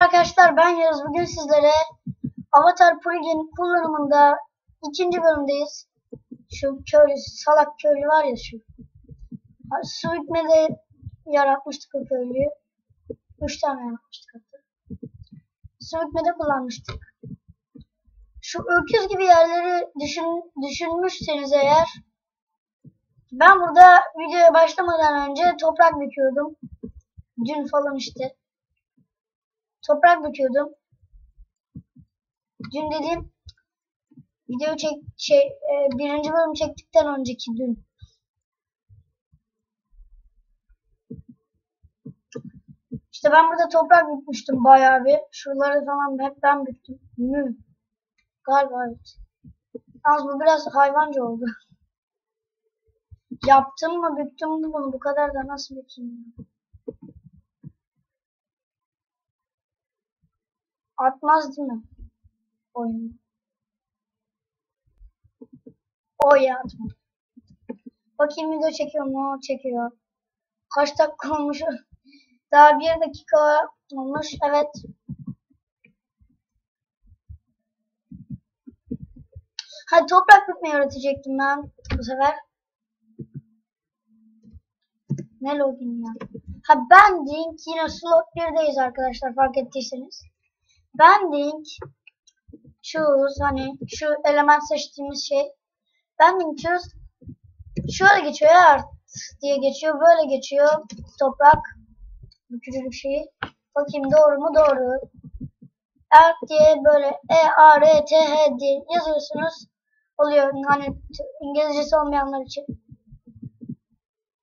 Arkadaşlar ben Yağız. Bugün sizlere Avatar plugin kullanımında ikinci bölümdeyiz. Şu köylü, salak köylü var ya şu. Su bitmede yaratmıştık o köylüyü. Üç tane yaratmıştık hatta. Su bitmede kullanmıştık. Şu öküz gibi yerleri düşün, düşünmüşseniz eğer ben burada videoya başlamadan önce toprak döküyordum. Dün falan işte. Toprak döküyordum. Dün dediğim video çek şey e, birinci bölüm çektikten önceki dün. İşte ben burada toprak bükmüştüm bayağı bir. Şuraları falan hep ben büktüm. Mü. Galiba evet. Yalnız bu biraz hayvanca oldu. Yaptım mı büktüm mü bunu bu kadar da nasıl bükeyim? Atmaz değil mi? Oyun. O ya atma. Bakayım video çekiyor mu? Çekiyor. Kaç dakika olmuş? Daha bir dakika olmuş. Evet. Hadi toprak bükmeyi öğretecektim ben bu sefer. Ne login ya? Ha bending yine slot 1'deyiz arkadaşlar fark ettiyseniz. Bending choose hani şu element seçtiğimiz şey. Bending choose şöyle geçiyor art diye geçiyor böyle geçiyor toprak bükücülük şeyi. Bakayım doğru mu doğru. Art diye böyle E A R T H diye yazıyorsunuz. Oluyor hani İngilizcesi olmayanlar için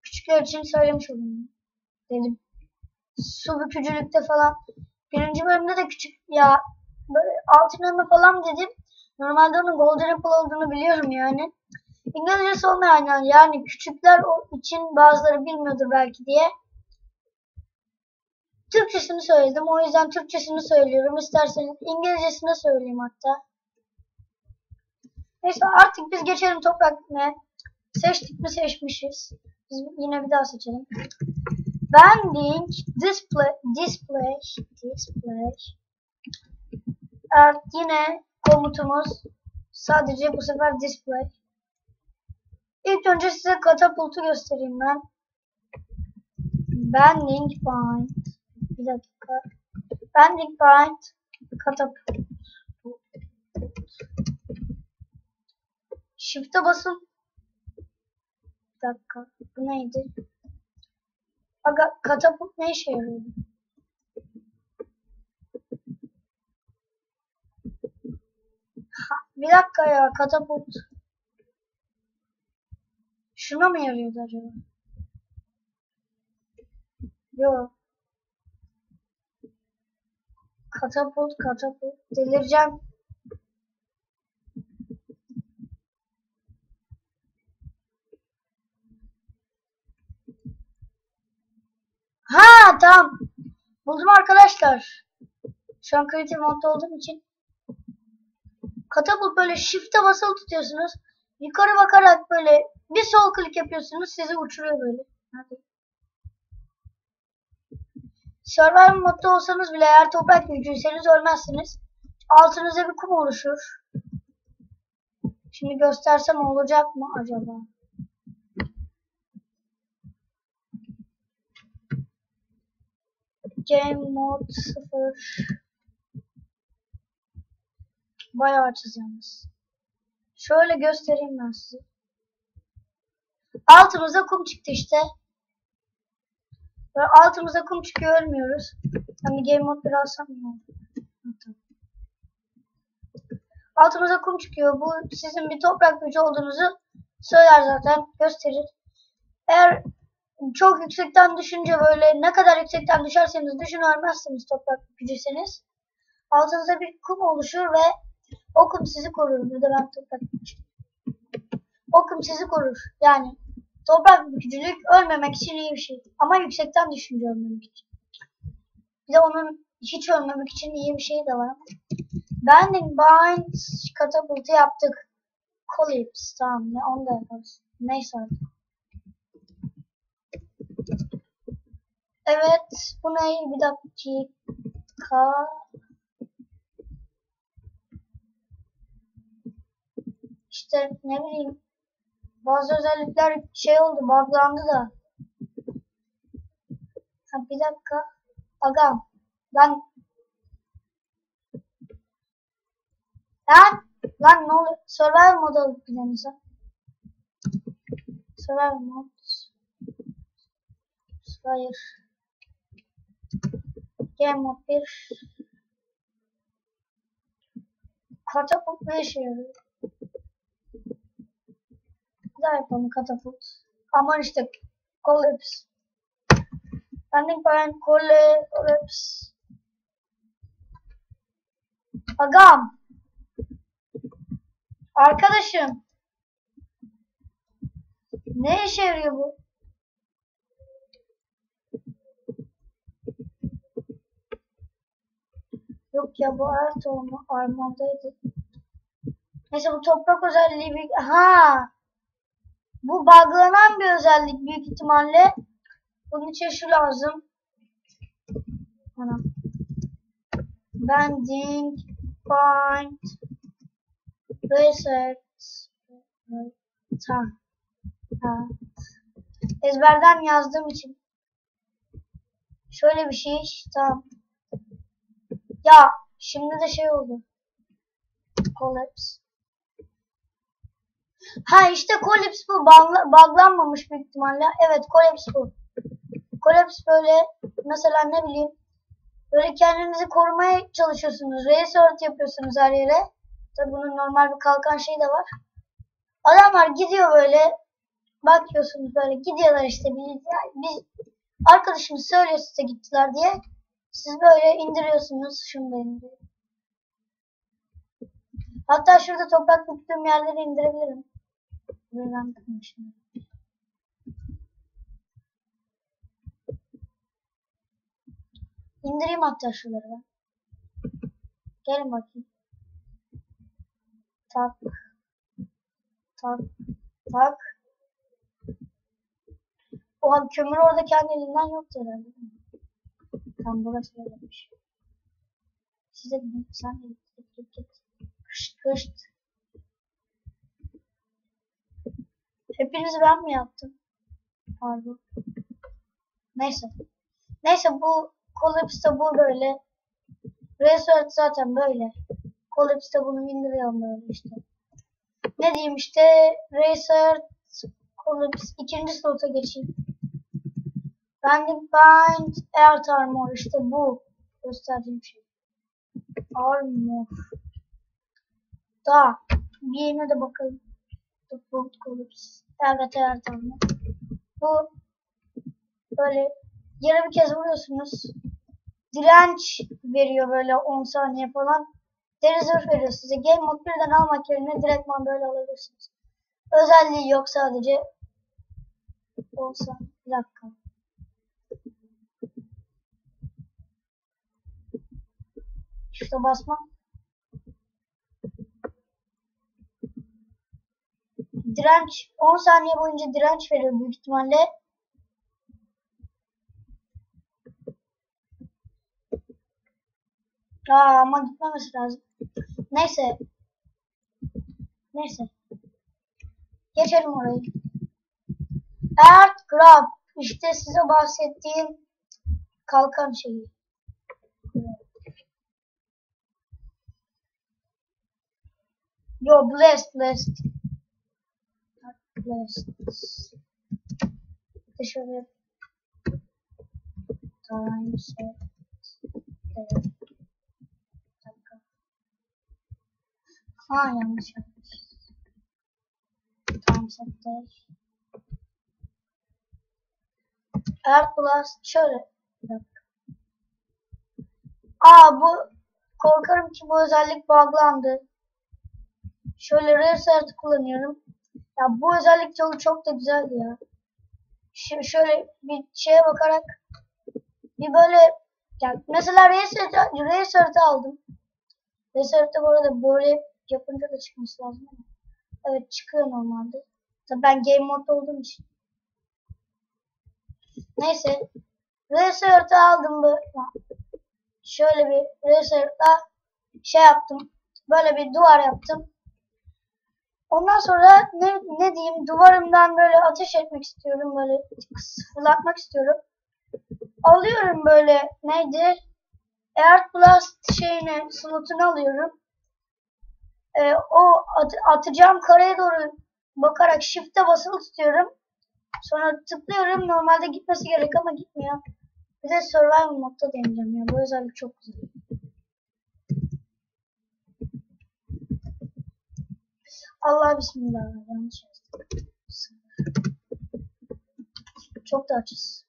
küçükler için söylemiş olayım dedim. Su bükücülükte falan. Birinci bölümde de küçük ya böyle altın elma falan dedim. Normalde onun golden apple olduğunu biliyorum yani. İngilizcesi olmayan yani küçükler için bazıları bilmiyordur belki diye. Türkçesini söyledim. O yüzden Türkçesini söylüyorum. İsterseniz İngilizcesini söyleyeyim hatta. Neyse artık biz geçelim toprak ne? Seçtik mi seçmişiz. Biz yine bir daha seçelim. Bending display display display Evet yine komutumuz sadece bu sefer display. İlk önce size katapultu göstereyim ben. Bending bind bir dakika. Bending bind katapult. Shift'e basın. Bir dakika. Bu neydi? Aga katapult ne işe yarıyor? Bir dakika ya katapult. Şuna mı yarıyordu acaba? Yok. Katapult katapult. Delireceğim. Ha tamam. Buldum arkadaşlar. Şu an kreatif modda olduğum için. Katapult böyle shift'e basılı tutuyorsunuz. Yukarı bakarak böyle bir sol klik yapıyorsunuz. Sizi uçuruyor böyle. Hadi. Survival modda olsanız bile eğer toprak gücüyseniz ölmezsiniz. Altınıza bir kum oluşur. Şimdi göstersem olacak mı acaba? Game mode 0 Bayağı çizeceğiz. Şöyle göstereyim ben size. Altımıza kum çıktı işte. Böyle altımıza kum çıkıyor ölmüyoruz. Hani game mode biraz sanmıyorum. Altımıza kum çıkıyor. Bu sizin bir toprak gücü olduğunuzu söyler zaten. Gösterir. Eğer çok yüksekten düşünce böyle ne kadar yüksekten düşerseniz düşün ölmezsiniz toprak gücüseniz. Altınızda bir kum oluşur ve o kum sizi korur. Ya da ben toprak gücü. O kum sizi korur. Yani toprak gücülük ölmemek için iyi bir şey. Ama yüksekten düşünce ölmemek için. Bir de onun hiç ölmemek için iyi bir şey de var. Bending Bind katapultu yaptık. Collapse tamam ne onu da yaparız. Neyse artık. Evet. Bu ne? Bir dakika. Ka işte ne bileyim bazı özellikler şey oldu buglandı da. Ha, bir dakika. Agam. Ben Lan lan ne oluyor? Survival modu alıp gidelim sen. Survival mod. Hayır. Game 1. Katapult ne işe yarıyor? Bir daha yapalım katapult. Aman işte collapse. Landing point collapse. Agam. Arkadaşım. Ne işe yarıyor bu? Yok ya bu her tohumu armandaydı. Neyse bu toprak özelliği büyük... Ha. Bu buglanan bir özellik büyük ihtimalle. Bunun için şu lazım. Ana. Bending point reset ta ha. ezberden yazdığım için şöyle bir şey tamam ya şimdi de şey oldu. Collapse. Ha işte collapse bu. Buglanmamış büyük ihtimalle. Evet collapse bu. Collapse böyle mesela ne bileyim böyle kendinizi korumaya çalışıyorsunuz. Reassert yapıyorsunuz her yere. Tabi bunun normal bir kalkan şeyi de var. Adamlar gidiyor böyle bakıyorsunuz böyle gidiyorlar işte biz, biz arkadaşımız söylüyor size gittiler diye siz böyle indiriyorsunuz şunu da. Hatta şurada toprak büktüğüm yerleri indirebilirim. Ben şimdi. İndireyim hatta şunları ben. Gelin bakayım. Tak. Tak. Tak. O kömür orada kendiliğinden yoktu herhalde. Tam burası böylemiş. Size gidin. Sen git git git. Kışt kışt. Hepinizi ben mi yaptım? Pardon. Neyse. Neyse bu Collapse'da bu böyle. Resort zaten böyle. Collapse'da bunu indiriyorum böyle işte. Ne diyeyim işte Racer Collapse ikinci slota geçeyim. Bending Bind Earth Armor işte bu gösterdiğim şey. Armor. Da bir yerine de bakalım. The Food Collapse. Evet Earth Armor. Bu böyle yarı bir kez vuruyorsunuz. Direnç veriyor böyle 10 saniye falan. Deri veriyor size. Game Mode 1'den almak yerine direktman böyle alabilirsiniz. Özelliği yok sadece. Olsa. Bir dakika. Şurada basma. Direnç 10 saniye boyunca direnç veriyor büyük ihtimalle. Aa, ama gitmemesi lazım. Neyse. Neyse. Geçelim orayı. Earth Grab. İşte size bahsettiğim kalkan şeyi. Yo blessed blessed. Blessed. Dışarı. Time set. Evet. Ha yanlış yapmış. Time set değil. Earth Blast şöyle. Aa bu korkarım ki bu özellik buglandı. Şöyle reset kullanıyorum. Ya bu özellik çok çok da güzeldi ya. Şimdi şöyle bir şeye bakarak bir böyle yani mesela reset reset aldım. Reset'te bu arada böyle yapınca da çıkması lazım. Evet çıkıyor normalde. Tabii ben game mode olduğum için. Neyse. Reset'ı aldım böyle. şöyle bir reset'la şey yaptım. Böyle bir duvar yaptım. Ondan sonra ne, ne diyeyim duvarımdan böyle ateş etmek istiyorum. Böyle fırlatmak istiyorum. Alıyorum böyle neydi? Air Blast şeyini slotunu alıyorum. Ee, o at, atacağım kareye doğru bakarak shift'e basılı tutuyorum. Sonra tıklıyorum. Normalde gitmesi gerek ama gitmiyor. Bir de survival modda deneyeceğim ya. Bu özellik çok güzel. Allah bismillah. Yanlış yazdım. Çok da açız.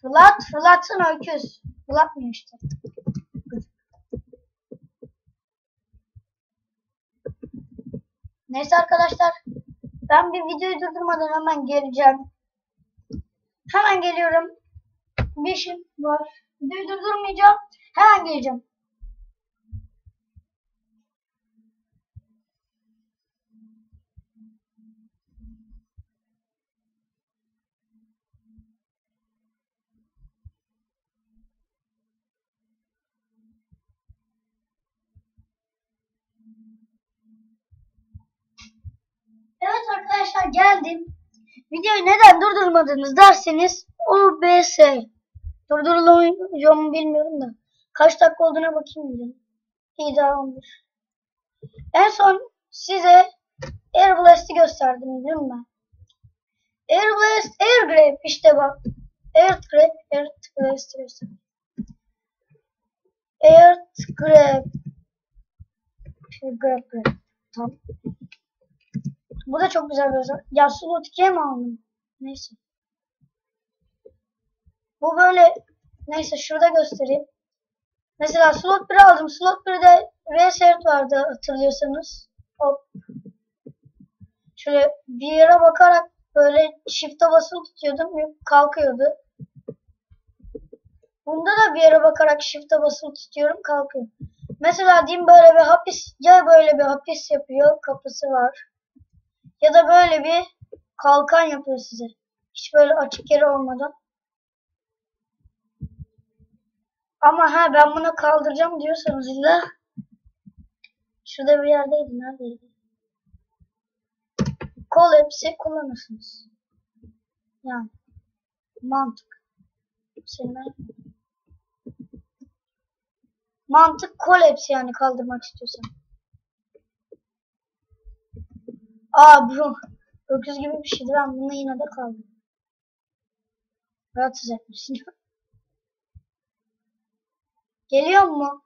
Fırlat, fırlatsın öküz. Fırlatmıyor işte. Neyse arkadaşlar. Ben bir videoyu durdurmadan hemen geleceğim. Hemen geliyorum. Bir işim var. Videoyu durdurmayacağım. Hemen geleceğim. Evet arkadaşlar geldim. Videoyu neden durdurmadınız derseniz OBS. Durduruluyor mu bilmiyorum da. Kaç dakika olduğuna bakayım dedim. İyi daha olmuş. En son size Air Blast'i gösterdim değil mi ben? Air Blast, Air Grab işte bak. Air Grab, Air Blast'i gösterdim. Air Grab. Grab. Tamam. Bu da çok güzel bir özel. Ya slot 2'ye mi aldım? Neyse. Bu böyle neyse şurada göstereyim. Mesela slot 1 aldım. Slot 1'de reset vardı hatırlıyorsanız. Hop. Şöyle bir yere bakarak böyle shift'e basılı tutuyordum. Kalkıyordu. Bunda da bir yere bakarak shift'e basılı tutuyorum. Kalkıyor. Mesela diyeyim böyle bir hapis ya böyle bir hapis yapıyor. Kapısı var. Ya da böyle bir kalkan yapıyor size. Hiç böyle açık yeri olmadan. Ama ha ben bunu kaldıracağım diyorsanız da şurada bir yerdeydi. Neredeydi? Kol hepsi kullanırsınız. Yani mantık. Senin mantık kol hepsi yani kaldırmak istiyorsan. Aa bro. Öküz gibi bir şeydi. Ben bununla yine de kaldım. Rahatsız etmişsin. Geliyor mu?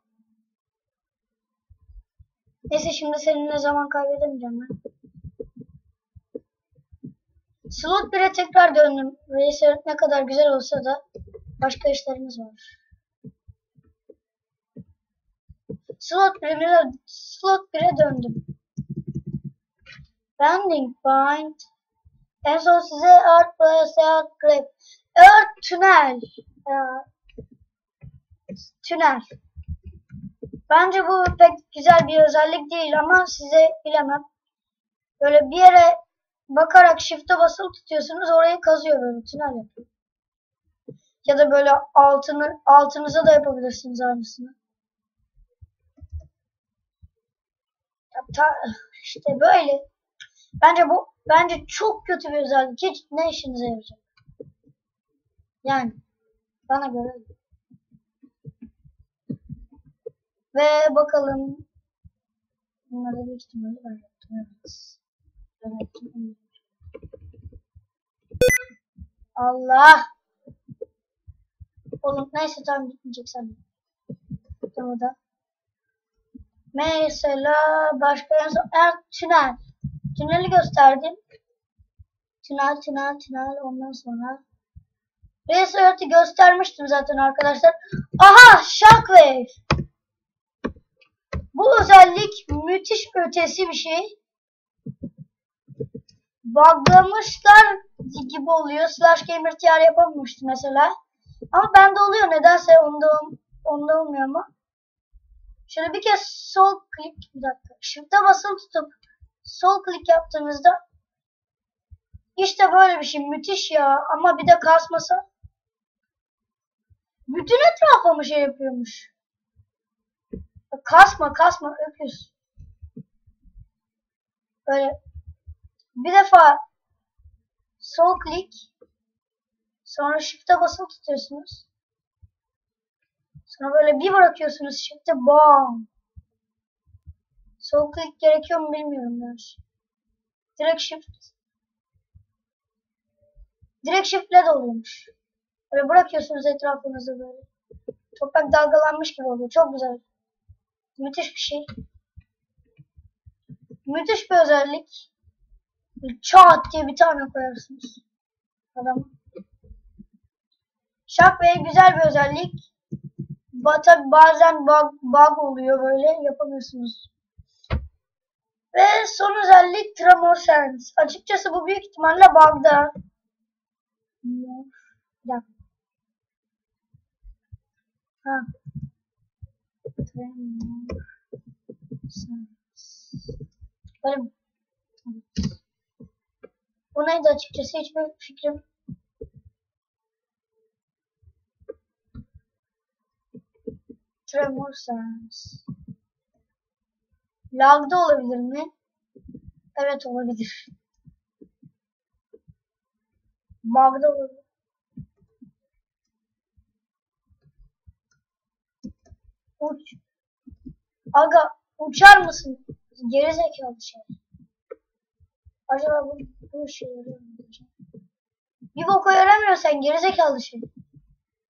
Neyse şimdi seninle zaman kaybedemeyeceğim ben. Slot 1'e tekrar döndüm. Racer ne kadar güzel olsa da başka işlerimiz var. Slot 1'e slot 1'e döndüm. Bending Bind. En son size Earth Plus Earth. Earth Tünel. Tünel. Bence bu pek güzel bir özellik değil ama size bilemem. Böyle bir yere bakarak shift'e basılı tutuyorsunuz orayı kazıyor böyle tünel yapıyor. Ya da böyle altını altınıza da yapabilirsiniz aynısını. Ya, ta, işte böyle. Bence bu bence çok kötü bir özellik. Hiç ne işinize yarayacak? Yani bana göre. Ve bakalım. Bunları büyük ihtimalle ben yaptım. Evet. Ben. Allah. Oğlum neyse tamam gitmeyecek sen. Tamam da. Mesela başka en son er, tünel. Tüneli gösterdim. Tünel, tünel, tünel. Ondan sonra Research'ı göstermiştim zaten arkadaşlar. Aha! Shockwave. Bu özellik müthiş ötesi bir şey. Buglamışlar gibi oluyor. Slash Gamer TR yapamamıştı mesela. Ama bende oluyor. Nedense onda, onda olmuyor ama. Şöyle bir kez sol klik. Bir dakika. Shift'e basılı tutup sol klik yaptığınızda işte böyle bir şey müthiş ya ama bir de kasmasa Bütün etrafa mı şey yapıyormuş? Kasma kasma öküz. Böyle bir defa sol klik sonra shift'e basılı tutuyorsunuz. Sonra böyle bir bırakıyorsunuz shift'e bam. Sol klik gerekiyor mu bilmiyorum ben. Direkt shift. Direkt shift'le de oluyormuş. Böyle bırakıyorsunuz etrafınızı böyle. Toprak dalgalanmış gibi oluyor. Çok güzel. Müthiş bir şey. Müthiş bir özellik. Çat diye bir tane koyarsınız. Adam. Shockwave güzel bir özellik. Bata bazen bug, bug oluyor böyle yapamıyorsunuz. Ve son özellik Tremor Sense. Açıkçası bu büyük ihtimalle bug'da. Dakika. Ha. Tremor Sense. Böyle bu neydi açıkçası hiçbir fikrim. Tremor Sense. Lag'da olabilir mi? Evet olabilir. Bug'da olabilir. Uç. Aga uçar mısın? Geri zekalı şey. Acaba bu, bu işe yarıyor? Bir boka yaramıyor sen geri şey.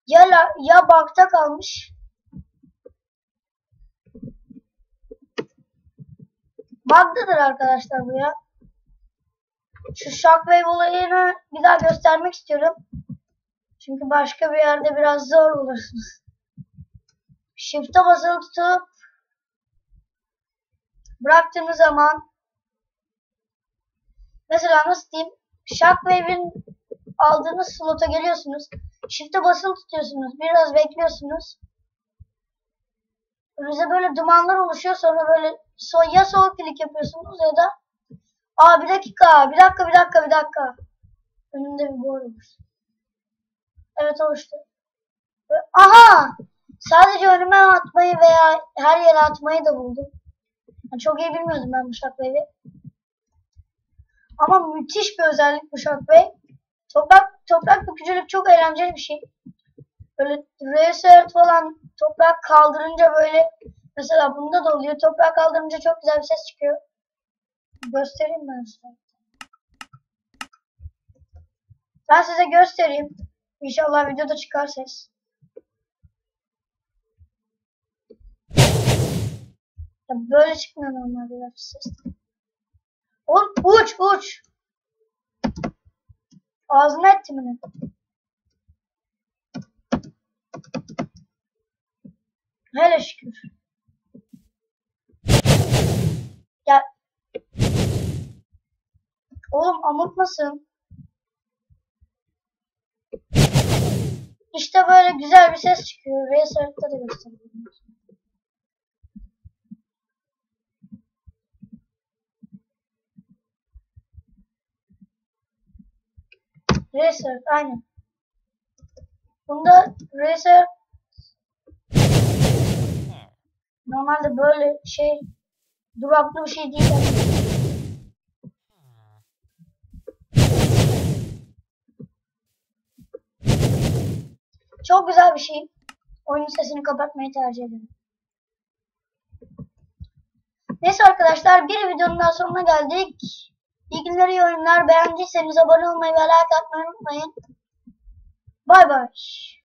Ya, la, ya bug'da kalmış. Bug'dadır arkadaşlar bu ya. Şu shockwave olayını bir daha göstermek istiyorum. Çünkü başka bir yerde biraz zor bulursunuz. Shift'e basılı tutup bıraktığınız zaman mesela nasıl diyeyim Shockwave'in aldığınız slota geliyorsunuz. Shift'e basılı tutuyorsunuz. Biraz bekliyorsunuz. Önünüze böyle dumanlar oluşuyor. Sonra böyle so ya sol klik yapıyorsunuz ya da Aa bir dakika, bir dakika, bir dakika, bir dakika. Önümde bir boy olur. Evet oluştu. Aha! Sadece önüme atmayı veya her yere atmayı da buldum. Yani çok iyi bilmiyordum ben bu Shockwave'i. Ama müthiş bir özellik bu Shockwave. Toprak, toprak bükücülük çok eğlenceli bir şey. Böyle reset falan toprak kaldırınca böyle mesela bunda da oluyor. Toprak kaldırınca çok güzel bir ses çıkıyor. Göstereyim ben size. Ben size göstereyim. İnşallah videoda çıkar ses. Ya böyle çıkmıyor normalde ses. Oğlum uç uç. Ağzına ettim bunu. Hele şükür. Oğlum amık mısın? İşte böyle güzel bir ses çıkıyor. Research'ta da göstereyim. Research aynen. Bunda Research normalde böyle şey duraklı bir şey değil. Yani. Çok güzel bir şey. Oyunun sesini kapatmayı tercih ederim. Neyse arkadaşlar bir videonun daha sonuna geldik. İyi günler iyi oyunlar. Beğendiyseniz abone olmayı ve like atmayı unutmayın. Bay bay.